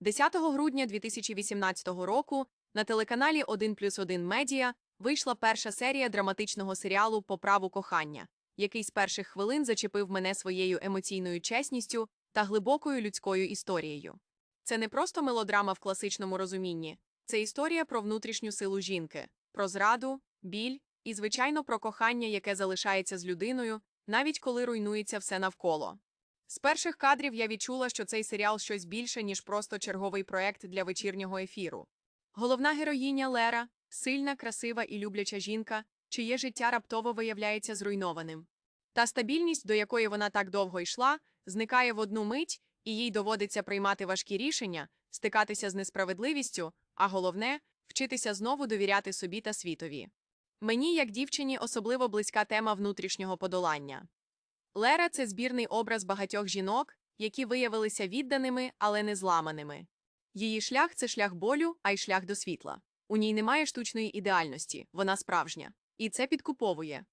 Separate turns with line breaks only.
10 грудня 2018 року на телеканалі 1 плюс 1 Медіа вийшла перша серія драматичного серіалу По праву кохання, який з перших хвилин зачепив мене своєю емоційною чесністю та глибокою людською історією. Це не просто мелодрама в класичному розумінні, це історія про внутрішню силу жінки, про зраду, біль і, звичайно, про кохання, яке залишається з людиною, навіть коли руйнується все навколо. З перших кадрів я відчула, що цей серіал щось більше, ніж просто черговий проект для вечірнього ефіру. Головна героїня Лера сильна, красива і любляча жінка, чиє життя раптово виявляється зруйнованим. Та стабільність, до якої вона так довго йшла, зникає в одну мить, і їй доводиться приймати важкі рішення, стикатися з несправедливістю, а головне вчитися знову довіряти собі та світові. Мені, як дівчині, особливо близька тема внутрішнього подолання. Лера це збірний образ багатьох жінок, які виявилися відданими, але не зламаними. Її шлях це шлях болю, а й шлях до світла. У ній немає штучної ідеальності, вона справжня. І це підкуповує.